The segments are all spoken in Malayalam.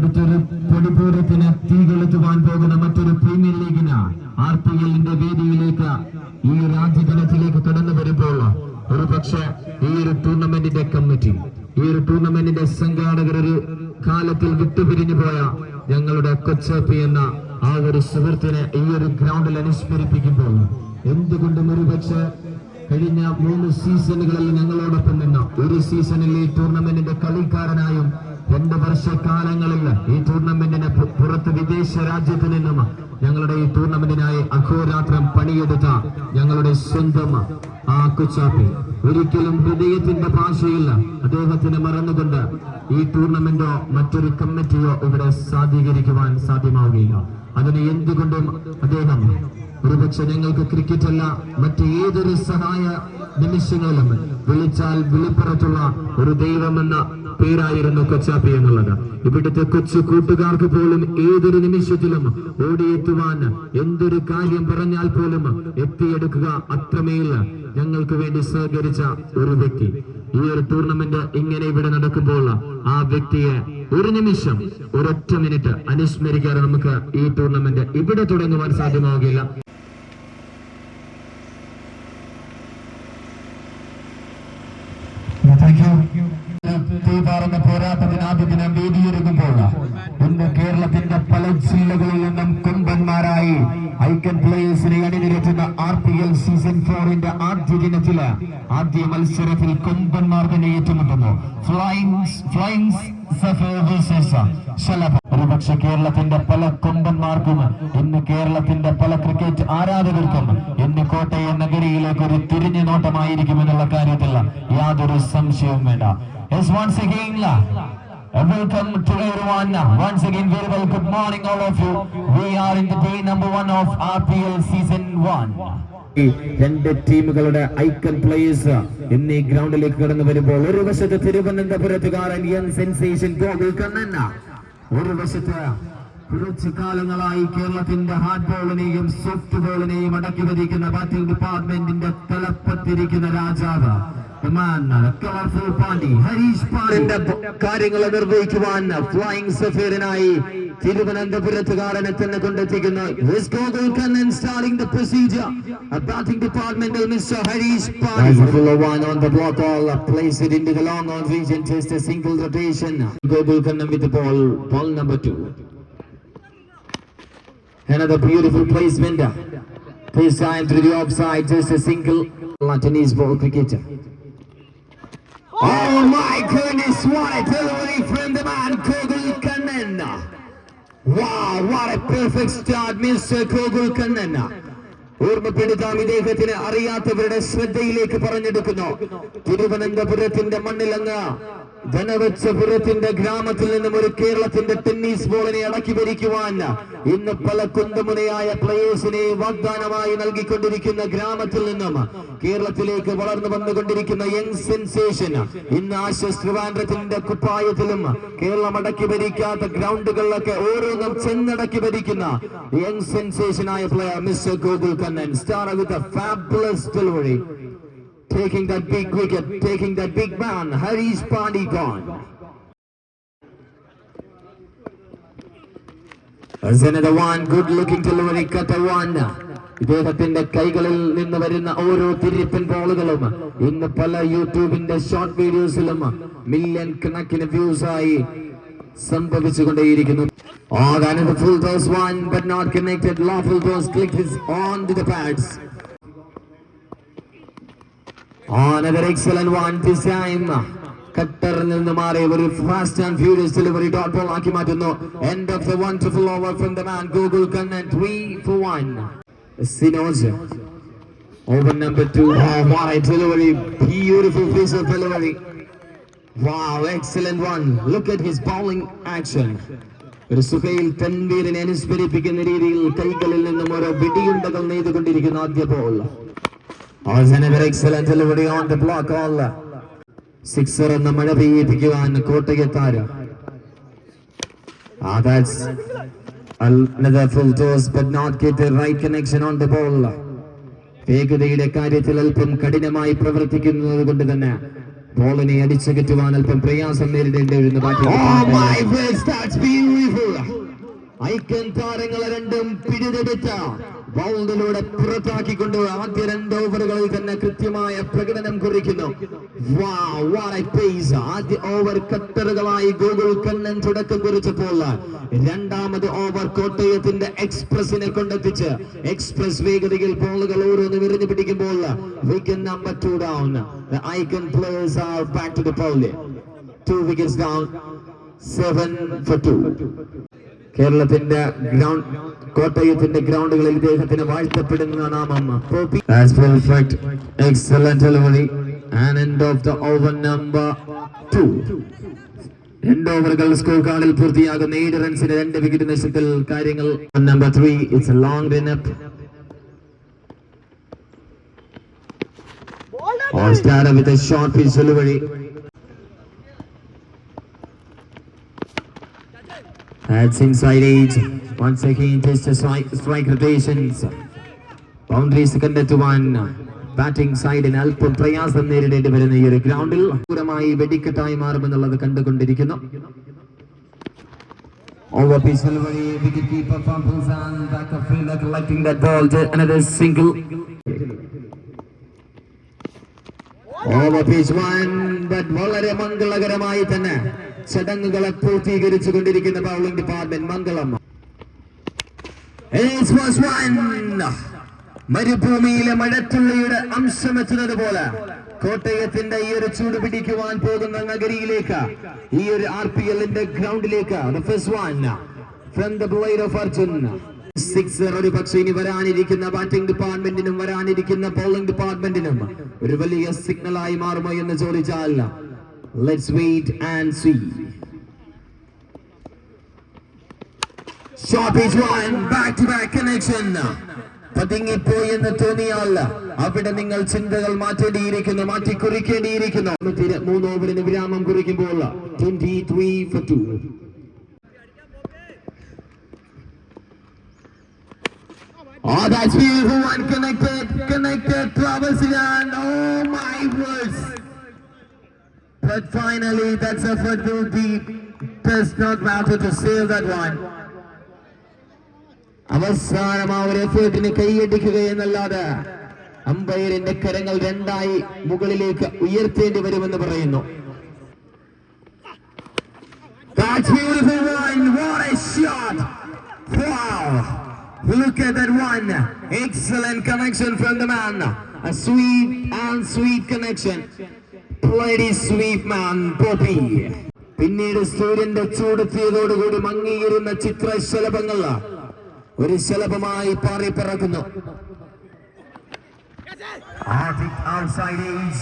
അടുത്തൊരു പൊടിപൂരത്തിന് തീ കൊളുത്തുവാൻ പോകുന്ന മറ്റൊരു പ്രീമിയർ ലീഗിന് ആർ പി എല്ലിന്റെ വേദിയിലേക്ക് ഈ രാജ്യതലത്തിലേക്ക് കടന്നു വരുമ്പോൾ ഒരു പക്ഷേ ഈ ഒരു ടൂർണമെന്റിന്റെ കമ്മിറ്റി ഈ ഒരു ടൂർണമെന്റിന്റെ സംഘാടകർ ഒരു കാലത്തിൽ വിട്ടുപിരിഞ്ഞു പോയ ഞങ്ങളുടെ കൊച്ചപ്പി എന്ന ആ ഒരു സുഹൃത്തിനെ ഈ ഒരു ഗ്രൗണ്ടിൽ അനുസ്മരിപ്പിക്കുമ്പോൾ എന്തുകൊണ്ടും ഒരു പക്ഷേ കഴിഞ്ഞ മൂന്ന് സീസണുകളിൽ ഞങ്ങളോടൊപ്പം നിന്ന ഒരു സീസണിൽ ഈ ടൂർണമെന്റിന്റെ കളിക്കാരനായും രണ്ട് വർഷക്കാലങ്ങളിൽ ഈ ടൂർണമെന്റിന് പുറത്ത് വിദേശ രാജ്യത്ത് നിന്നും ഞങ്ങളുടെ ഈ ടൂർണമെന്റിനായി അഹോരാത്രം പണിയെടുത്ത ഞങ്ങളുടെ സ്വന്തം ആ കുച്ചാപ്പി. ഒരിക്കലും ഹൃദയത്തിന്റെ ഭാഷയിൽ അദ്ദേഹത്തിന് മറന്നുകൊണ്ട് ഈ ടൂർണമെന്റോ മറ്റൊരു കമ്മിറ്റിയോ ഇവിടെ സാധീകരിക്കുവാൻ സാധ്യമാവുകയില്ല. അതിന് എന്തുകൊണ്ടും അദ്ദേഹം ഒരുപക്ഷെ ഞങ്ങൾക്ക് ക്രിക്കറ്റ് അല്ല മറ്റ് ഏതൊരു സഹായ നിമിഷങ്ങളിലും വിളിച്ചാൽ വിളിപ്പുറത്തുള്ള ഒരു ദൈവമെന്ന പേരായിരുന്നു കൊച്ചാപ്പി എന്നുള്ളത്. ഇവിടുത്തെ കൊച്ചു കൂട്ടുകാർക്ക് പോലും ഏതൊരു നിമിഷത്തിലും ഓടിയെത്തുവാൻ എന്തൊരു കാര്യം പറഞ്ഞാൽ പോലും എത്തിയെടുക്കുക അത്രമേൽ ഞങ്ങൾക്ക് വേണ്ടി സഹകരിച്ച ഒരു വ്യക്തി. ഈ ഒരു ടൂർണമെന്റ് ഇങ്ങനെ ഇവിടെ നടക്കുമ്പോൾ ആ വ്യക്തിയെ ഒരു നിമിഷം ഒരൊറ്റ മിനിറ്റ് അനുസ്മരിക്കാതെ നമുക്ക് ഈ ടൂർണമെന്റ് ഇവിടെ തുടങ്ങുവാൻ സാധ്യമാവുകയില്ല തീപാറുന്ന പോരാട്ടത്തിന് ആദ്യ ദിനം വേദിയൊരുങ്ങുമ്പോൾ ഇന്ന് കേരളത്തിന്റെ പല ജില്ലകളിൽ നിന്നും കൊമ്പന്മാരായി ഐക്കൺ പ്ലേയേഴ്സിനെ അണിനിരത്തുന്ന ആർ പി എൽ സീസൺ ഫോറിന്റെ ആദ്യ ദിനത്തിൽ ആദ്യ മത്സരത്തിൽ കൊമ്പന്മാർ തന്നെ ഏറ്റുമുട്ടുന്നു ഒരുപക്ഷെ കേരളത്തിന്റെ പല കൊമ്പന്മാർക്കും ഇന്ന് കേരളത്തിന്റെ പല ക്രിക്കറ്റ് ആരാധകർക്കും ഇന്ന് കോട്ടയം നഗരിയിലേക്ക് ഒരു തിരിഞ്ഞു നോട്ടമായിരിക്കും എന്നുള്ള കാര്യത്തിൽ യാതൊരു സംശയവും വേണ്ട welcome to everyone. Once again, very well, good morning, all of you. We are in the day number one of RPL season one. രണ്ട് ടീമുകളുടെ ഐക്കൺ പ്ലേയേഴ്സ് എന്നീ ഗ്രൗണ്ടിലേക്ക് കടന്നു വരുമ്പോൾ ഒരു വശത്ത് തിരുവനന്തപുരത്തുകാരൻ എൻ സെൻസേഷൻ ഗോകുൽ കണ്ണൻ ഒരു വശത്ത് കുറച്ചു കാലങ്ങളായി കേരളത്തിന്റെ ഹാർഡ് ബോളിനെയും സോഫ്റ്റ് ബോളിനെയും അടക്കി വധിക്കുന്ന ബാറ്റിംഗ് ഡിപ്പാർട്ട്മെന്റിന്റെ തലപ്പത്തിരിക്കുന്ന രാജാവ്. ഹരീഷ് കാര്യങ്ങൾ നിർവഹിക്കുവാൻ ഫ്ലൈയിങ് സഫീറിനായി തിരുവനന്തപുരത്തുകാരനെ തന്നെ കൊണ്ടെത്തിക്കുന്ന West Gogol Kannan starting the procedure. A batting departmental Mr. Harish Pandi. Full of one on the block all. Place it into the long on region. Just a single rotation. Gogol Kannan with the ball. Ball number two. Another beautiful placement. This time through the offside. Just a single. Tennis ball cricketer. Oh my goodness, what a delivery from the man, Kogul Kannan. Wow, what a perfect start, Mr. Kogul Kannan. ഓർമ്മപ്പെടുത്താം ഇദ്ദേഹത്തിന് അറിയാത്തവരുടെ ശ്രദ്ധയിലേക്ക് പറഞ്ഞെടുക്കുന്നു തിരുവനന്തപുരത്തിന്റെ മണ്ണിലങ്ങ് ധനവച്ചപുരത്തിന്റെ ഗ്രാമത്തിൽ നിന്നും ഒരു കേരളത്തിന്റെ ടെന്നീസ് ബോളിനെ അടക്കി ഭരിക്കുവാൻ ഇന്ന് പല കുന്തമുനയായ പ്ലേയേഴ്സിനെ വാഗ്ദാനമായി നൽകിക്കൊണ്ടിരിക്കുന്ന ഗ്രാമത്തിൽ നിന്നും കേരളത്തിലേക്ക് വളർന്നു വന്നുകൊണ്ടിരിക്കുന്ന യങ് സെൻസേഷൻ ഇന്ന് ആശസ് കുപ്പായത്തിലും കേരളം അടക്കി ഭരിക്കാത്ത ഗ്രൗണ്ടുകളിലൊക്കെ ഓരോന്നും ചെന്നടക്കി ഭരിക്കുന്ന young സെൻസേഷനായ player mister Gokul Kannan. Star with fabulous delivery taking that big wicket, taking that big man, Harish Pandey gone. As another one, good looking delivery, cut a one. ഇദ്ദേഹത്തിന്റെ കൈകളിൽ നിന്ന് വരുന്ന ഓരോ തിരിപ്പൻ ബോളുകളും ഇന്ന് പല യൂട്യൂബിന്റെ ഷോർട്ട് വീഡിയോസിലും മില്യൺ കണക്കിന് വ്യൂസ് ആയി സംഭവിച്ചുകൊണ്ടേയിരിക്കുന്നു Oh, that is a full toss one, but not connected. Lawful toss clicked his on to the pads. ഖത്തറിൽ Wow, excellent one. Look at his bowling action. അനുസ്മരിപ്പിക്കുന്ന രീതിയിൽ കൈകളിൽ നിന്നും ഓരോ വെടിയുണ്ടകൾ നെയ്തുകൊണ്ടിരിക്കുന്ന ആദ്യ ball excellent delivery on the block all sixer എന്ന മഴ പെയ്യിപ്പിക്കുവാൻ കോട്ടയത്താര്. Ah, that's another full toss, but not get the right connection on the ball. വേഗതയുടെ കാര്യത്തിൽ അല്പം കഠിനമായി പ്രവർത്തിക്കുന്നത് കൊണ്ട് തന്നെ ബോളിനെ അടിച്ചകറ്റുവാൻ അല്പം പ്രയാസം നേരിടേണ്ടി വരുന്ന ഐക്യൻ താരങ്ങളെ രണ്ടും പിടിതെടുത്ത. ബൗളിലൂടെ പുറത്താക്കിക്കൊണ്ട് ആദ്യ രണ്ട് ഓവറുകളിൽ തന്നെ കൃത്യമായ പ്രകടനം കുറിക്കുന്നു. ആദ്യ ഓവർ കട്ടറുകളായി ഗോകുൽ കണ്ണൻ തുടക്കം കുറിച്ചപ്പോൾ രണ്ടാമത് ഓവർ കോട്ടയത്തിന്റെ എക്സ്പ്രസിനെ കൊണ്ടെത്തിച്ച്. എക്സ്പ്രസ് വേഗതയിൽ ബോളുകൾ ഓരോന്ന് വിറിഞ്ഞു പിടിക്കുമ്പോൾ number number down. Icon icon are back to the പൗലി two wickets down seven for two. കേരളത്തിന്റെ ഗ്രൗണ്ട് കോട്ടയത്തിന്റെ ഗ്രൗണ്ടുകളിൽ ഇദ്ദേഹത്തിന് വാഴ്ത്തപ്പെടുന്ന നാമം Poppy excellent delivery and end of the over number 2. രണ്ട് ഓവറുകൾ സ്കോർ കാർഡിൽ പൂർത്തിയാകുന്ന ഏഴ് റൺസിന് രണ്ട് വിക്കറ്റ് നഷ്ടത്തിൽ കാര്യങ്ങൾ. Number three it's long run up All started with a short pitch delivery. That's inside eight. Once again, just a strike, strike rotations. Boundaries കണ്ടെത്തുവാൻ ബാറ്റിംഗ് സൈഡിന് അല്പം പ്രയാസം നേരിടേണ്ടി വരുന്ന ഈ ഒരു ഗ്രൗണ്ടിൽ പൂരമായി വെടിക്കെട്ടായി മാറുമെന്നുള്ളത് കണ്ടുകൊണ്ടിരിക്കുന്നു Over pitch delivery, wicket keeper fumbles and back of fielder collecting that ball. Another single. Over pitch one, but വളരെ മംഗളകരമായി തന്നെ ചടങ്ങുകളെ പൂർത്തീകരിച്ചു കൊണ്ടിരിക്കുന്ന ബൗളിംഗ് ഡിപ്പാർട്ട്മെന്റ് മംഗളം. മരുഭൂമിയിലെ മഴത്തുള്ളിയുടെ അംശമെത്തുന്നത് പോലെ കോട്ടയത്തിന്റെ ഈ ഒരു ചൂട് പിടിക്കുവാൻ പോകുന്ന നഗരിയിലേക്ക് ഈ ഒരു ആർ പി എല്ലിന്റെ ഗ്രൗണ്ടിലേക്ക് from the blade of Arjun sixer ഒരു പക്ഷേ ഇനി വരാനിരിക്കുന്ന ബാറ്റിംഗ് ഡിപ്പാർട്ട്മെന്റിനും വരാനിരിക്കുന്ന ബൗളിംഗ് ഡിപ്പാർട്ട്മെന്റിനും ഒരു വലിയ സിഗ്നലായി മാറുമോ എന്ന് ചോദിച്ചാൽ Let's wait and see Short pitch one, back to back connection. പതുങ്ങിപ്പോയി എന്ന് തോന്നിയാൽ അവിടെ നിങ്ങൾ ചിന്തകൾ മാറ്റേണ്ടിയിരിക്കുന്നു മാറ്റി കുറിക്കേണ്ടിയിരിക്കുന്നു തിര- മൂന്ന് ഓവറിന് വിരാമം കുറിക്കുമ്പോൾ twenty three four two Oh, that's beautiful one connected, connected, traversing and oh my words. But finally, that's effort will be does not matter to save that one. അവസാനം ആ ഒരു എഫേർട്ടിന് കൈയടിക്കുക എന്നല്ലാതെ അമ്പയറിന്റെ കരങ്ങൾ രണ്ടായി മുകളിലേക്ക് ഉയർത്തേണ്ടി വരുമെന്ന് പറയുന്നു. Sweet and sweet connection Plenty sweet man, Poppy. പിന്നീട് സൂര്യന്റെ ചൂടെത്തിയതോടുകൂടി മങ്ങിയിരുന്ന ചിത്രശലഭങ്ങൾ ഒരു ശലഭമായി പാറി പറക്കുന്നു Arctic outside age.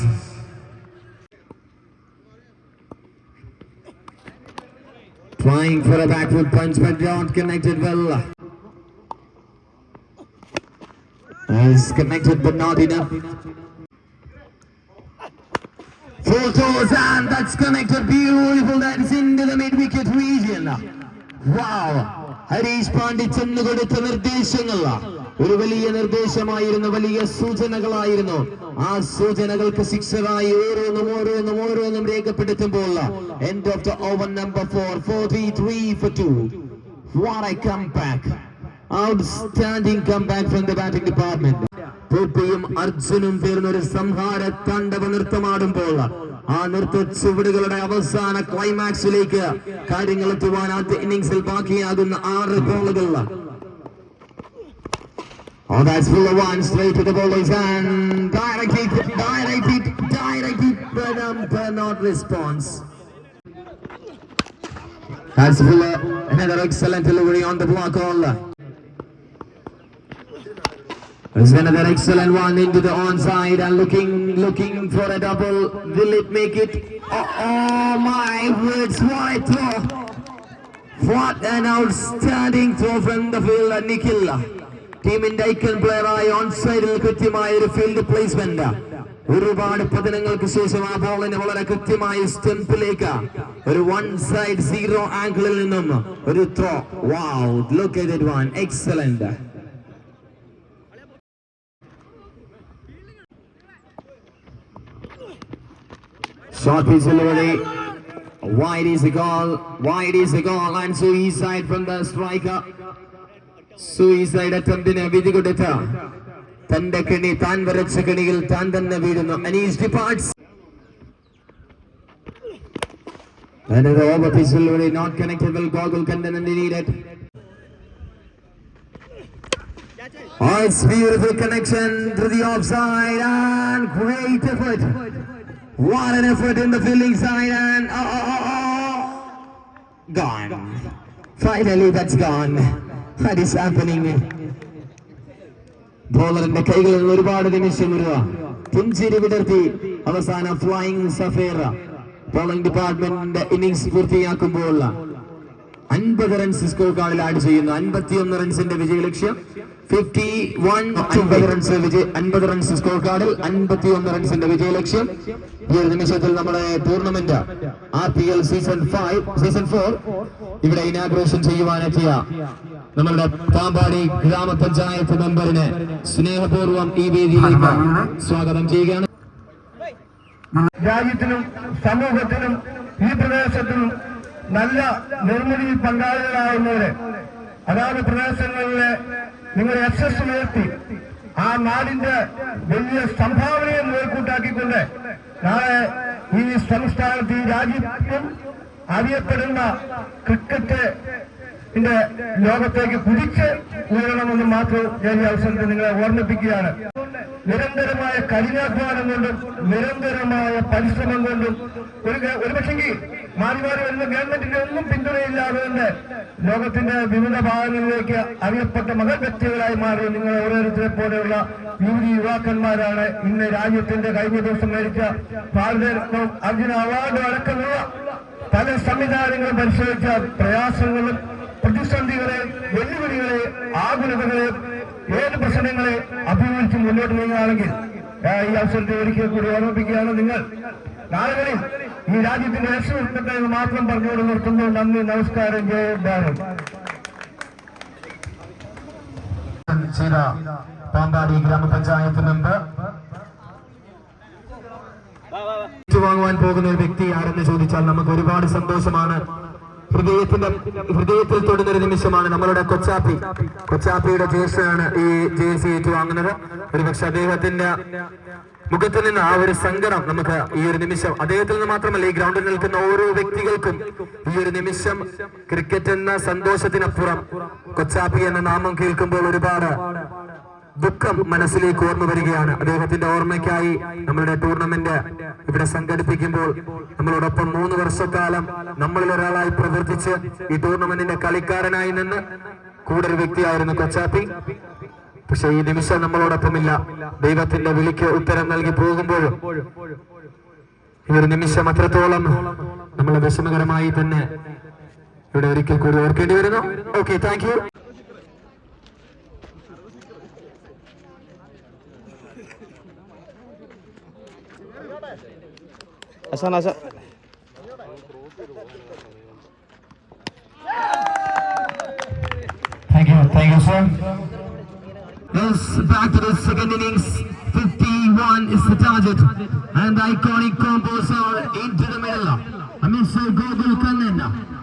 Trying for a backward punch, but not connected well. Is connected, but not enough. Full toes, and that's connected. Beautiful. That's into the mid wicket region. Wow. Harish Pandya ചെന്നു കൊടുത്ത നിർദ്ദേശങ്ങൾ ഒരു വലിയ നിർദ്ദേശമായിരുന്നു വലിയ സൂചനകളായിരുന്നു ആ സൂചനകൾക്ക് സിക്സറായി ഓരോന്നും ഓരോന്നും ഓരോന്നും രേഖപ്പെടുത്തുമ്പോൾ end of the over number four four three three four two What a comeback! Outstanding comeback from the batting department. പോപ്പിയും അർജുനും ചേർന്ന് ഒരു സംഹാര താണ്ഡവ നൃത്തമാടുമ്പോൾ ആ നൃത്ത ചുവടുകളുടെ അവസാന ക്ലൈമാക്സിലേക്ക് കാര്യങ്ങൾ എത്തുവാൻ ആദ്യ ഇന്നിംഗ്സിൽ ബാക്കിയാകുന്ന ആറ് ബോളുകൾ Oh, that's full of one straight to the bowler's hand. Direct hit, direct hit, direct hit, but um, but not response. That's Fuller. Another excellent delivery on the block all. There's another excellent one into the onside and looking looking for a double. Will it make it? Oh, oh my words, what a throw! What an outstanding throw from the fielder, Nikhil. ടീമിന്റെ ഐക്കൺ പ്ലെയറായി ഓൺ സൈഡിൽ കൃത്യമായ ഒരു ഫീൽഡ് പ്ലേസ്മെന്റ് ഒരുപാട് പതനങ്ങൾക്ക് ശേഷം ആ ബോളിന് വളരെ കൃത്യമായ സ്റ്റെമ്പിലേക്ക് ഒരു വൺ സൈഡ് സീറോ ആംഗിളിൽ നിന്നും ഒരു throw wow look at one excellent Short pitch delivery Wide is a goal. Wide is a goal and suicide from the striker. Suicide അറ്റംപ്റ്റിന് വിധി കൊടുത്ത തന്റെ കെണി താൻ വരച്ച കെണിയിൽ താൻ തന്നെ വീഴുന്നു Anees ഡിപ്പാർട്സ് Another over pistol really not connected will goggle content and they need it. Oh, it's beautiful connection to the offside and great effort. What an effort in the fielding side and oh, oh, oh, oh. gone. Finally, that's gone. That is happening. ബോളറിന്റെ കൈകളിൽ ഒരുപാട് നിമിഷം വരിക പുഞ്ചിരി വിടർത്തി അവസാന ഫ്ലൈയിങ് സഫേറ ബോളിംഗ് ഡിപ്പാർട്ട്മെന്റിന്റെ ഇന്നിംഗ്സ് പൂർത്തിയാക്കുമ്പോൾ അൻപത് റൺസ് സ്കോർ കാർഡിൽ ആഡ് ചെയ്യുന്നു അൻപത്തിയൊന്ന് റൺസിന്റെ വിജയ ലക്ഷ്യം ഫിഫ്റ്റി വൺ അൻപത് റൺസ് വിജയ അൻപത് റൺസ് സ്കോർ കാർഡിൽ അൻപത്തിയൊന്ന് റൺസിന്റെ വിജയ ലക്ഷ്യം ഈ ഒരു നിമിഷത്തിൽ നമ്മുടെ tournament R P L season five season four ഇവിടെ ഇനാഗ്രേഷൻ ചെയ്യുവാനെത്തിയ നമ്മളുടെ പാമ്പാടി ഗ്രാമപഞ്ചായത്ത് മെമ്പറിന് സ്നേഹപൂർവം ഈ വേദിയിലേക്ക് സ്വാഗതം ചെയ്യുകയാണ്. രാജ്യത്തിനും സമൂഹത്തിനും ഈ പ്രദേശത്തിനും നല്ല നിർമ്മിതിയിൽ പങ്കാളികളാവുന്നവരെ അതാത് പ്രദേശങ്ങളിലെ നിങ്ങൾ യശസ് ഉയർത്തി ആ നാടിന്റെ വലിയ സംഭാവനയെ മുതൽക്കൂട്ടാക്കിക്കൊണ്ട് നാളെ ഈ സംസ്ഥാനത്ത് ഈ രാജ്യത്തും അറിയപ്പെടുന്ന ക്രിക്കറ്റ് ന്റെ ലോകത്തേക്ക് കുതിച്ച് ഉയരണമെന്ന് മാത്രം ഞാൻ ഈ അവസരത്തിൽ നിങ്ങളെ ഓർമ്മിപ്പിക്കുകയാണ്. നിരന്തരമായ കഠിനാധ്വാനം കൊണ്ടും നിരന്തരമായ പരിശ്രമം കൊണ്ടും ഒരു ഒരുപക്ഷെങ്കിൽ മാറി മാറി വരുന്ന ഗവൺമെന്റിന്റെ ഒന്നും പിന്തുണയില്ലാതെ തന്നെ ലോകത്തിന്റെ വിവിധ ഭാഗങ്ങളിലേക്ക് അറിയപ്പെട്ട മകൾ വ്യക്തികളായി മാറി നിങ്ങൾ ഓരോരുത്തരെ പോലെയുള്ള യുവതി യുവാക്കന്മാരാണ് ഇന്ന് രാജ്യത്തിന്റെ കഴിഞ്ഞ ദിവസം മേടിച്ച ഭാരതരത്നം അർജുന അവാർഡ് അടക്കമുള്ള പല സംവിധാനങ്ങളും പരിശോധിച്ച പ്രയാസങ്ങളും പ്രതിസന്ധികളെ വെല്ലുവിളികളെ ആകുലതകളെ ഏത് പ്രശ്നങ്ങളെ അഭിമുഖിച്ച് മുന്നോട്ട് നീങ്ങുകയാണെങ്കിൽ ഈ അവസരത്തെ ഒരിക്കൽ കൂടി ഓർമ്മിപ്പിക്കുകയാണ് നിങ്ങൾ. നാളുകളിൽ ഈ രാജ്യത്തിന്റെ രക്ഷപ്പെട്ടെ എന്ന് മാത്രം പറഞ്ഞുകൊണ്ട് നിർത്തുന്നു. നന്ദി നമസ്കാരം ജയ ഭാരത് ചെയ്ത പാമ്പാടി ഗ്രാമപഞ്ചായത്ത് മെമ്പർ. വാങ്ങുവാൻ പോകുന്ന ഒരു വ്യക്തി ആരെന്ന് ചോദിച്ചാൽ നമുക്ക് ഒരുപാട് സന്തോഷമാണ്. ഹൃദയത്തിന്റെ ഹൃദയത്തിൽ തൊടുന്ന ഒരു നിമിഷമാണ് നമ്മളുടെ കൊച്ചാപ്പി. കൊച്ചാപ്പിയുടെ ജേഴ്സിയാണ് ഈ ജേഴ്സി ഏറ്റുവാങ്ങുന്നത്. ഒരുപക്ഷെ അദ്ദേഹത്തിന്റെ മുഖത്തിൽ നിന്ന് ആ ഒരു സങ്കടം നമുക്ക് ഈ ഒരു നിമിഷം അദ്ദേഹത്തിൽ നിന്ന് മാത്രമല്ല ഈ ഗ്രൗണ്ടിൽ നിൽക്കുന്ന ഓരോ വ്യക്തികൾക്കും ഈ ഒരു നിമിഷം ക്രിക്കറ്റ് എന്ന സന്തോഷത്തിനപ്പുറം കൊച്ചാപ്പി എന്ന നാമം കേൾക്കുമ്പോൾ ഒരുപാട് ദുഃഖം മനസ്സിലേക്ക് ഓർമ്മ വരികയാണ്. അദ്ദേഹത്തിന്റെ ഓർമ്മയ്ക്കായി നമ്മളുടെ ടൂർണമെന്റ് ഇവിടെ സംഘടിപ്പിക്കുമ്പോൾ നമ്മളോടൊപ്പം മൂന്ന് വർഷക്കാലം നമ്മളിൽ ഒരാളായി പ്രവർത്തിച്ച് ഈ ടൂർണമെന്റിന്റെ കളിക്കാരനായി നിന്ന് കൂടെ ഒരു വ്യക്തിയായിരുന്നു കൊച്ചാപ്പി. പക്ഷെ ഈ നിമിഷം നമ്മളോടൊപ്പമില്ല. ദൈവത്തിന്റെ വിളിക്ക് ഉത്തരം നൽകി പോകുമ്പോഴും ഈ ഒരു നിമിഷം അത്രത്തോളം നമ്മളെ വിഷമകരമായി തന്നെ ഇവിടെ ഒരിക്കൽ കൂടി ഓർക്കേണ്ടി വരുന്നു. Okay thank you Asan, Thank you, thank you, sir. Yes, back to the second innings. 51 is the target. And the iconic combos are into the middle. Mr. Gogul Kannan.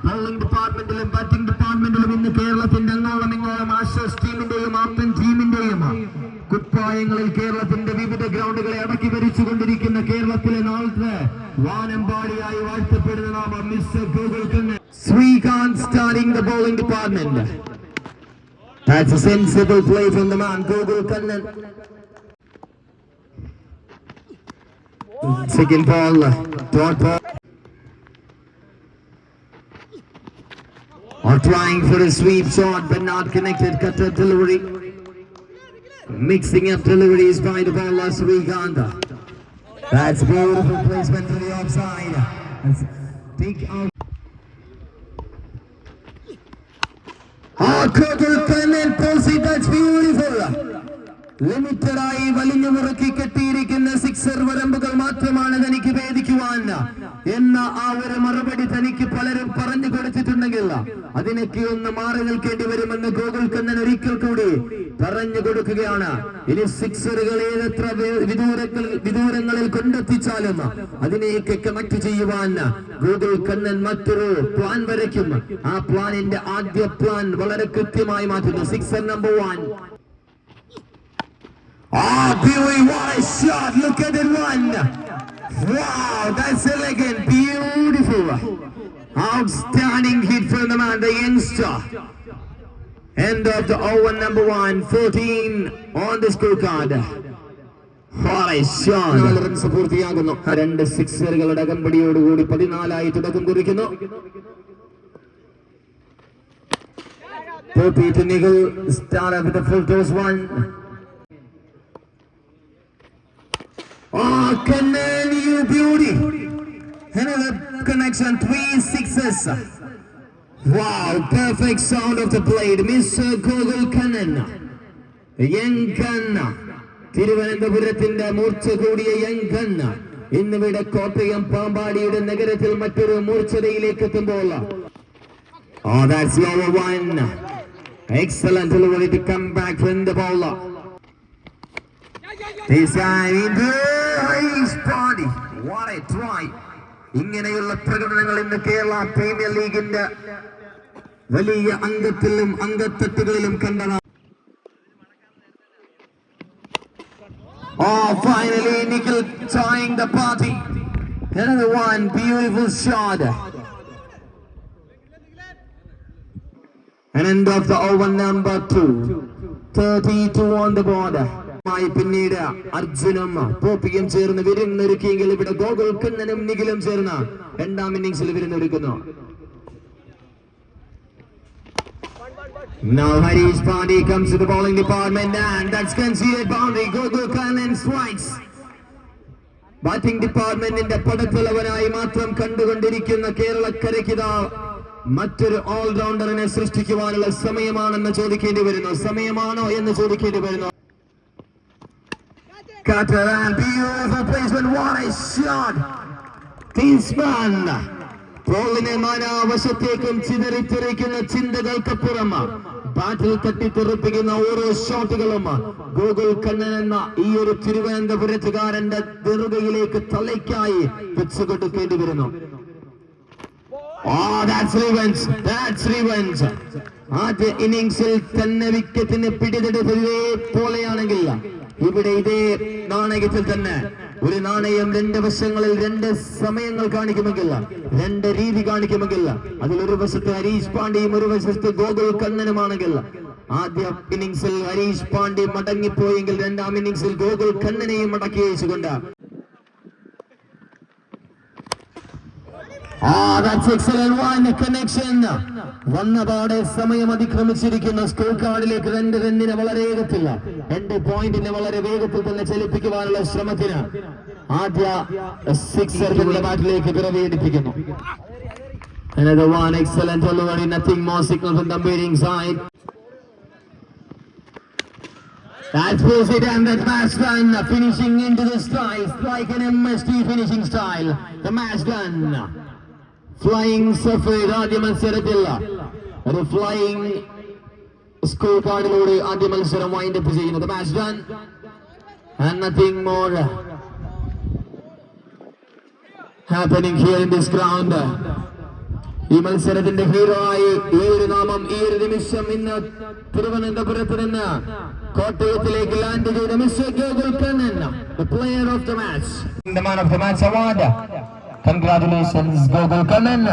bowling department, batting batting ഡിപ്പാർട്ട്മെന്റിലും ഇന്ന് കേരളത്തിന്റെ അങ്ങോളം ഇങ്ങോളം ആശ്വാസ് ടീമിന്റെയും ആപ്പൻ ടീമിന്റെയും കുപ്പായങ്ങളിൽ കേരളത്തിന്റെ വിവിധ ഗ്രൗണ്ടുകളെ അടക്കി ഭരിച്ചുകൊണ്ടിരിക്കുന്ന കേരളത്തിലെ നാളത്തെ വാനമ്പാടിയായി വാഴ്ത്തപ്പെടുന്ന നാമ mister Gokul Kannan Srikanth starting the bowling department That's a sensible play from the man, Google Kannan. Second ball, dot ball. Or trying for a sweep shot, but not connected. Cutter delivery. Mixing up deliveries by the bowler, Sriganda. Ah, That's beautiful placement to the offside. That's Take out. Gogul Kannan pulls it. That's beautiful. Limited ആയി വലിഞ്ഞു മുറുക്കി കെട്ടിയിരിക്കുന്ന സിക്സർ വരമ്പുകൾ മാത്രമാണ് തനിക്ക് ഭേദിക്കുവാൻ. എന്ന ആ ഒരു മറുപടി തനിക്ക് പലരും പറഞ്ഞു കൊടുത്തിട്ടുണ്ടെങ്കിൽ അതിനൊക്കെ ഒന്ന് മാറി നിൽക്കേണ്ടി വരുമെന്ന് ഗോകുൽ കണ്ണൻ ഒരിക്കൽ കൂടി പറഞ്ഞു കൊടുക്കുകയാണ്. ഇനി സിക്സറുകൾ ഏതെത്ര വിദൂരങ്ങൾ വിദൂരങ്ങളിൽ കൊണ്ടെത്തിച്ചാലും അതിനെയൊക്കെ കണക്ട് ചെയ്യുവാൻ ഗൂഗിൾ കണ്ണൻ മറ്റൊരു പ്ലാൻ വരയ്ക്കും. ആ പ്ലാനിന്റെ ആദ്യ പ്ലാൻ വളരെ കൃത്യമായി മാറ്റുന്നു. Sixer number one. Oh, Billy, what a shot! Look at that one! Wow, that's elegant, beautiful. Outstanding hit from the man, the youngster. End of the over number one, 14 on the scorecard. Runs പൂർത്തിയാകുന്നു രണ്ട് സിക്സറുകളുടെ അകമ്പടിയോടുകൂടി പതിനാലായി തുടക്കം കുറിക്കുന്നു star of the full toss the full toss one. Oh, Kanan, you beauty! Another connection, three sixes. Wow, perfect sound of the blade, Mr. Gogol Kanan. Young Kanna. തിരുവനന്തപുരത്തിന്റെ മൂർച്ച കൂടിയ യങ് കണ്ണ ഇന്നിവിടെ കോട്ടയം പാമ്പാടിയുടെ നഗരത്തിൽ മറ്റൊരു മൂർച്ചതയിലേക്ക് എത്തുമ്പോൾ Oh, that's lower one. Excellent delivery to come back from the bowler. This time into his body. What a ഇങ്ങനെയുള്ള പ്രകടനങ്ങൾ ഇന്ന് കേരള പ്രീമിയർ ലീഗിന്റെ വലിയ അംഗത്തിലും അംഗത്തട്ടുകളിലും കണ്ടതാണ് Oh, finally, Nikhil tying the party. Another one, beautiful shot. And end of the over number two. 32 on the board. മായി പിന്നീട് അർജുനും പോപ്പിയും ചേർന്ന് വിരുന്നൊരുക്കിയെങ്കിൽ ഇവിടെ ഗോകുൽ കണ്ണനും നിഖിലും ചേർന്ന് രണ്ടാം ഇന്നിംഗ്സിൽ വിരുന്നൊരുക്കുന്നു Now Harish Pandey comes to the bowling department and that's conceded boundary. Gogul Kannan strikes. Batting ഡിപ്പാർട്ട്മെന്റിന്റെ പടത്തലവനായി മാത്രം കണ്ടുകൊണ്ടിരിക്കുന്ന കേരളക്കരയ്ക്കിതാ മറ്റൊരു ഓൾറൗണ്ടറിനെ സൃഷ്ടിക്കുവാനുള്ള സമയമാണെന്ന് ചോദിക്കേണ്ടി വരുന്നു സമയമാണോ എന്ന് ചോദിക്കേണ്ടി വരുന്നു And beautiful placement. What a shot! Kingsman. ബോളിനെ നാനാവശത്തേക്കും ചിതറിത്തെറിക്കുന്ന ചിന്തകൾക്കപ്പുറം ബാറ്റിൽ തട്ടിത്തെറിപ്പിക്കുന്ന ഓരോ ഷോട്ടുകളും ഗോകുൽ കണ്ണൻ എന്ന ഈ ഒരു തിരുവനന്തപുരത്തുകാരന്റെ നെറുകയിലേക്ക് തലയ്ക്കായി വെച്ചു കൊടുക്കേണ്ടി വരുന്നു Oh, that's revenge. That's revenge. ആദ്യ ഇന്നിംഗ്സിൽ തന്നെ വിക്കറ്റിന് പിടിതെടുത്തതേ പോലെയാണെങ്കിൽ ഇവിടെ ഇതേ നാണയത്തിൽ തന്നെ ഒരു നാണയം രണ്ട് വശങ്ങളിൽ രണ്ട് സമയങ്ങൾ കാണിക്കുമെങ്കിൽ രണ്ട് രീതി കാണിക്കുമെങ്കിൽ അതിലൊരു വശത്ത് ഹരീഷ് പാണ്ഡ്യയും ഒരു വശത്ത് ഗോകുൽ കണ്ണനുമാണെങ്കിൽ ആദ്യ ഇന്നിംഗ്സിൽ ഹരീഷ് പാണ്ഡ്യ മടങ്ങിപ്പോയെങ്കിൽ രണ്ടാം ഇന്നിംഗ്സിൽ ഗോകുൽ കണ്ണനെയും മടക്കി അയച്ചുകൊണ്ട് Ah, that's excellent one connection. വന്നപാടെ സമയം അതിക്രമിച്ചിരിക്കുന്ന സ്കോർ കാർഡിലേക്ക് രണ്ട് റണ്ണിനെ വളരെ വേഗത്തിൽ രണ്ട് പോയിന്റിനെ വളരെ വേഗത്തിൽ തന്നെ ചലിപ്പിക്കുവാനുള്ള ശ്രമത്തിന് ആദ്യ സിക്സർ തന്റെ ബാറ്റിലേക്ക് പിറവിയെടുപ്പിക്കുന്നു Another one excellent delivery, nothing more signal from the beating side. That's pulls it and that match done, finishing into the skies like an MST finishing style. The match done. Flying Safed ആദ്യ മത്സരത്തിൽ ഒരു ഫ്ലൈയിങ് സ്കോർ കാർഡിലൂടെ ആദ്യ മത്സരം വൈൻഡ് അപ്പ് ചെയ്യുന്നത് match done nothing more happening here in this ground ഈ മത്സരത്തിന്റെ ഹീറോ ആയി ഈ ഒരു നാമം ഈ ഒരു നിമിഷം ഇന്ന് തിരുവനന്തപുരത്ത് നിന്ന് കോട്ടയത്തിലേക്ക് ലാൻഡ് ചെയ്ത mister Gokul the match. The man of the match award congratulations Gokul Kannan